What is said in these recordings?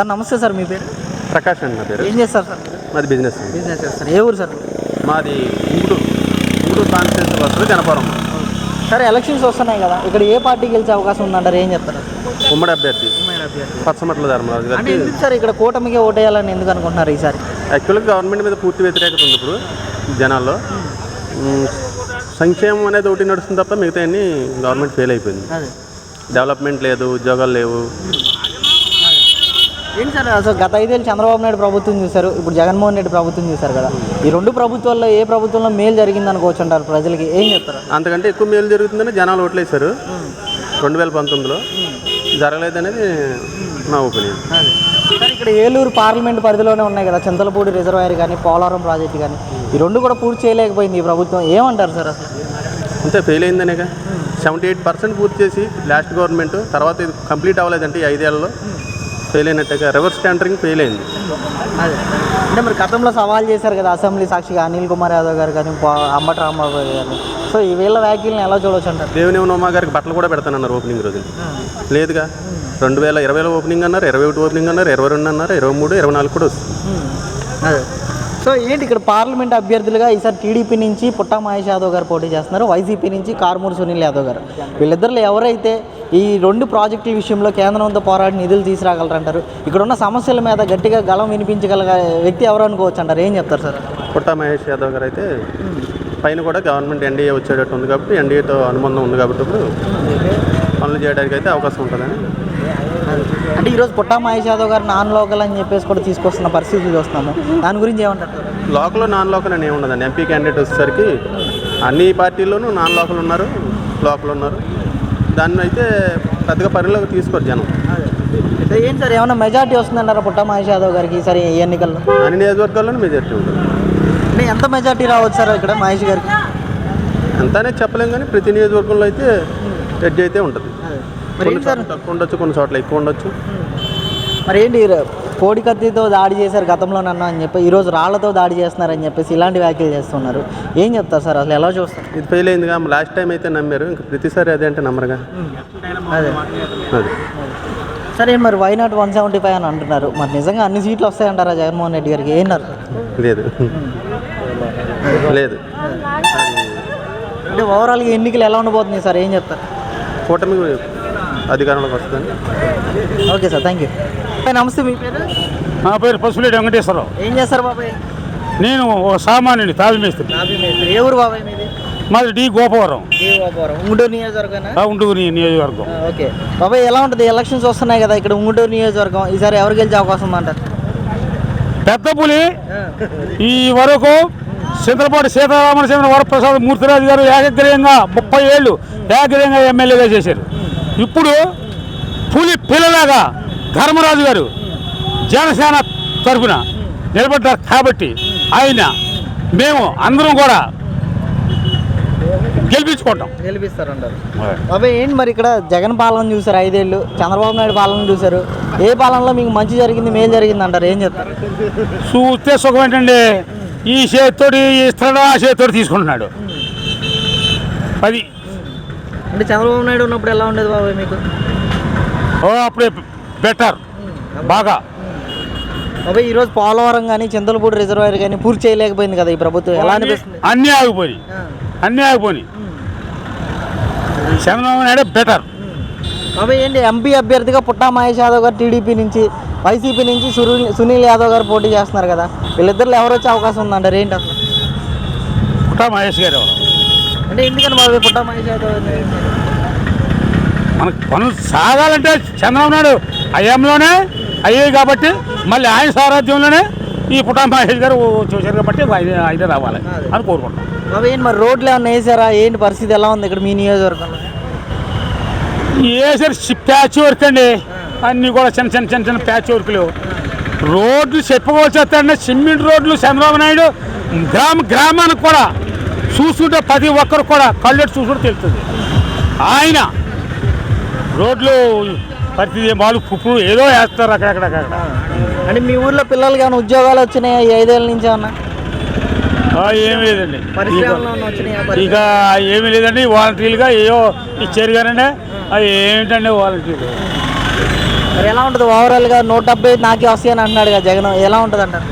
Sir నమస్తే sir మీ పేరు? ప్రకాష్ అండి నా పేరు. ఏం చేస్తారు సార్? మాది బిజినెస్. బిజినెస్ చేస్తారు ఏ ఊరు సార్? మాది ఉంగుటూరు ఉంగుటూరు కాన్స్టిట్యూన్సీ వస్తుంది గణపురం సరే ఎలక్షన్స్ వస్తున్నాయి కదా ఇక్కడ ఏ పార్టీ గెలిచే అవకాశం ఉందంటారు? ఏం చెప్తారు? ఉమ్మడి అభ్యర్థి. పచ్చమట్ల ధర్మరాజు ఎందుకు సార్ ఇక్కడ కూటమికి ఓటేయాలని ఎందుకు అనుకుంటున్నారు ఈసారి? యాక్చువల్గా గవర్నమెంట్ మీద పూర్తి వ్యతిరేకత ఉంది ఇప్పుడు జనాల్లో. సంక్షేమం అనేది ఒకటి నడుస్తుంది తప్ప మిగతా అన్ని గవర్నమెంట్ ఫెయిల్ అయిపోయింది. డెవలప్మెంట్ లేదు ఉద్యోగాలు లేవు. ఏంటి సార్? అసలు గత ఐదేళ్ళు చంద్రబాబు నాయుడు ప్రభుత్వం చూశారు ఇప్పుడు జగన్మోహన్ రెడ్డి ప్రభుత్వం చూశారు కదా. ఈ రెండు ప్రభుత్వాల్లో ఏ ప్రభుత్వంలో మేలు జరిగింది అనుకోవచ్చు అంటారు ప్రజలకి? ఏం చెప్తారు? అంతకంటే ఎక్కువ మేలు జరుగుతుందని జనాలు ఓట్లేశారు. రెండు వేల పంతొమ్మిదిలో జరగలేదనేది నా ఒపీనియన్. సార్ ఇక్కడ ఏలూరు పార్లమెంట్ పరిధిలోనే ఉన్నాయి కదా చింతలపూడి రిజర్వాయర్ కానీ పోలవరం ప్రాజెక్ట్ కానీ. ఈ రెండు కూడా పూర్తి చేయలేకపోయింది ఈ ప్రభుత్వం. ఏమంటారు సార్ అసలు? అంతే ఫెయిల్ అయిందనేగా. సెవెంటీ ఎయిట్ పర్సెంట్ పూర్తి చేసి లాస్ట్ గవర్నమెంట్ తర్వాత ఇది కంప్లీట్ అవ్వలేదంటే ఈ ఐదేళ్ళలో. ఫెయిల్ అయినట్టుగా రివర్స్ ట్యాండరింగ్ ఫెయిల్ అయింది. అదే. అంటే మరి గతంలో సవాల్ చేశారు కదా అసెంబ్లీ సాక్షిగా అనిల్ కుమార్ యాదవ్ గారు కానీ అంబటి రాంబాబు గారు కానీ. సో ఈ వీళ్ళ వ్యాఖ్యలను ఎలా చూడవచ్చు అంటారు? దేవినేని ఉమా గారికి బట్టలు కూడా పెడతానన్నారు ఓపెనింగ్ రోజు లేదుగా? రెండు వేల ఇరవైలో ఓపెనింగ్ అన్నారు ఇరవై ఒకటి ఓపెనింగ్ అన్నారు ఇరవై రెండు అన్నారు ఇరవై మూడు ఇరవై నాలుగు కూడా వస్తుంది. అదే. సో ఏంటి ఇక్కడ పార్లమెంట్ అభ్యర్థులుగా ఈసారి టీడీపీ నుంచి పుట్టా మహేష్ యాదవ్ గారు పోటీ చేస్తున్నారు వైసీపీ నుంచి కార్మూరు సునీల్ యాదవ్ గారు. వీళ్ళిద్దరిలో ఎవరైతే ఈ రెండు ప్రాజెక్టుల విషయంలో కేంద్రంతో పోరాడి నిధులు తీసుకురాగలరంటారు? ఇక్కడ ఉన్న సమస్యల మీద గట్టిగా గలం వినిపించగల వ్యక్తి ఎవరు అనుకోవచ్చు అంటారు ఏం చెప్తారు సార్? పుట్టా మహేష్ యాదవ్ గారు అయితే పైన కూడా గవర్నమెంట్ ఎన్డీఏ వచ్చేటట్టు ఉంది కాబట్టి ఎన్డీఏతో అనుబంధం ఉంది కాబట్టి ఇప్పుడు పనులు చేయడానికి అయితే అవకాశం ఉంటుందని అంటే ఈరోజు పుట్టా మహేష్ యాదవ్ గారు నాన్ లోకల్ అని చెప్పేసి కూడా తీసుకొస్తున్న పరిస్థితులు చూస్తున్నాము. దాని గురించి ఏమంటారు? సార్? లోకల్ నాన్ లోకల్ అని ఏముండదండి ఎంపీ క్యాండిడేట్ వచ్చేసరికి అన్ని పార్టీల్లోనూ నాన్ లోకల్ ఉన్నారు లోకల్ ఉన్నారు. దాన్ని అయితే పెద్దగా పరిలోకి తీసుకోరు జనం. ఏంటి సార్ ఏమైనా మెజార్టీ వస్తుందంటారా పుట్టా మహేష్ యాదవ్ గారికి ఈసారి ఈ ఎన్నికల్లో? అన్ని నియోజకవర్గాల్లోనూ మెజార్టీ ఉంటుంది. అంటే ఎంత మెజార్టీ రావచ్చు సార్ ఇక్కడ మహేష్ గారికి? అంతానే చెప్పలేం కానీ ప్రతి నియోజకవర్గంలో అయితే ఎడ్జ్ అయితే ఉంటుంది. కొన్ని చోట్ల తక్కువ ఉండొచ్చు కొన్ని చోట్ల ఎక్కువ ఉండొచ్చు. మరి ఏంటి కోడి కత్తితో దాడి చేశారు గతంలో నన్ను అని చెప్పి ఈరోజు రాళ్ళతో దాడి చేస్తున్నారని చెప్పేసి ఇలాంటి వ్యాఖ్యలు చేస్తున్నారు. ఏం చెప్తారు సార్ అసలు? ఎలా చూస్తారు? ఇది ఫెయిల్ అయిందిగా లాస్ట్ టైం అయితే నమ్మారు ఇంకా ప్రతిసారి అదే అంటే నమ్మరుగా. అదే. అది. సరే మరి why not one seventy five అని అంటున్నారు. మరి నిజంగా అన్ని సీట్లు వస్తాయంటారా జగన్మోహన్ రెడ్డి గారికి? ఏమన్నారు లేదు. లేదు. అంటే ఓవరాల్గా ఎన్నికలు ఎలా ఉండబోతుంది సార్? ఏం చెప్తారు? కూటమి అధికారంలోకి వస్తుందని ఓకే సార్ థ్యాంక్ యూ నమస్తే మీ పేరు? నా పేరు పసుపులేటి వెంకటేశ్వరరావు. ఏం చేస్తారు బాబాయ్? నేను ఓ సామాన్యుని తాళమేస్త్రి కాఫీ మేస్త్రి. ఏ ఊరు బాబాయ్ మీది? మాది డి గోపవరం. ఉంగుటూరు నియోజకవర్గం. నియోజకవర్గం ఓకే. బాబాయ్ ఎలా ఉంటుంది? ఎలక్షన్స్ వస్తున్నాయి కదా ఇక్కడ ఉంగుటూరు నియోజకవర్గం. ఈసారి ఎవరు గెలిచే అవకాశం ఉందంటారు? పెద్ద పులి ఈ వరకు చంద్రపాటి సీతారామచంద్ర వరప్రసాద్ మూర్తిరాజు గారు ఏకగ్రీయంగా ముప్పై ఏళ్ళు ఏకగ్రీయంగా ఎమ్మెల్యేగా చేశారు. ఇప్పుడు పులి పిల్లలాగా ధర్మరాజు గారు జనసేన తరఫున నిలబడ్డారు కాబట్టి ఆయన మేము అందరం కూడా గెలిపించుకుంటాం. గెలిపిస్తారు అంటారు బాబాయ్ ఏంటి మరి ఇక్కడ జగన్ పాలన చూసారు ఐదేళ్ళు చంద్రబాబు నాయుడు పాలన చూసారు ఏ పాలనలో మీకు మంచి జరిగింది మేలు జరిగింది అంటారు ఏం చెప్తారు? చూస్తే సుఖం ఏంటండి? ఈ చేతితోటి ఇస్తాడు ఆ చేతితోటి తీసుకుంటున్నాడు. అది అంటే చంద్రబాబు నాయుడు ఉన్నప్పుడు ఎలా ఉండేది బాబాయ్ మీకు? ఓ అప్పుడే బెటర్. బాగా. బాబాయ్ ఈరోజు పోలవరం కానీ చింతలపూడి రిజర్వాయర్ కానీ పూర్తి చేయలేకపోయింది కదా ఈ ప్రభుత్వం. ఎలా అనిపిస్తుంది? అన్నీ ఆగిపోయి అన్నీ ఆగిపోయి చంద్రబాబు నాయుడు బెటర్. బాబాయ్ ఏంటి? ఎంపీ అభ్యర్థిగా పుట్టా మహేష్ యాదవ్ గారు టీడీపీ నుంచి వైసీపీ నుంచి సునీల్ సునీల్ యాదవ్ గారు పోటీ చేస్తున్నారు కదా. వీళ్ళిద్దరిలో ఎవరు వచ్చే అవకాశం ఉందంటారు? ఏంటి అసలు? పుట్టా మహేష్ గారు అంటే ఎందుకని బాబాయ్ పుట్టా? మనకు పనులు సాగాలంటే చంద్రబాబు నాయుడు అయ్యంలోనే అయ్యాయి కాబట్టి మళ్ళీ ఆయన సారథ్యంలోనే ఈ పుట్టా మహేష్ గారు చూశారు కాబట్టి ఆయన రావాలి అని కోరుకుంటాం బాబాయ్ ఏంటి మరి రోడ్లు ఏమన్నా వేసారా? ఏంటి పరిస్థితి ఎలా ఉంది ఇక్కడ మీ నియోజకవర్గంలో? వేసారు ప్యాచ్ వర్క్ అండి అన్నీ కూడా చిన్న చిన్న చిన్న చిన్న ప్యాచ్ వర్క్లు రోడ్లు వస్తాయండి సిమెంట్ రోడ్లు చంద్రబాబు నాయుడు గ్రామ గ్రామానికి కూడా చూసుకుంటే ప్రతి ఒక్కరు కూడా కళ్ళెట్టు చూసుకుంటే తెలుస్తుంది. ఆయన రోడ్లు ప్రతి వాళ్ళు కుప్పుడు ఏదో వేస్తారు అక్కడక్కడ అంటే మీ ఊర్లో పిల్లలకి ఏమైనా ఉద్యోగాలు వచ్చినాయా? ఈ ఐదేళ్ళ నుంచి ఏమన్నా? ఏమీ లేదండి. ఇక ఏమీ లేదండి. వాలంటీర్లుగా ఏయో ఇచ్చారు కానీ అవి ఏమిటండి వాలంటీర్లు? మరి ఎలా ఉంటుంది? ఓవరాల్గా నూట డెబ్బై నాకే వస్తాయి అని అంటున్నాడు కదా జగన్. ఎలా ఉంటుంది అంటారు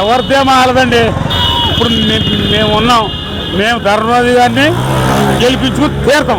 ఎవరిదే మాలదండి ఇప్పుడు మేము ఉన్నాం. మేము ధర్మరాజు గారిని గెలిపించుకుని తీరుతాం.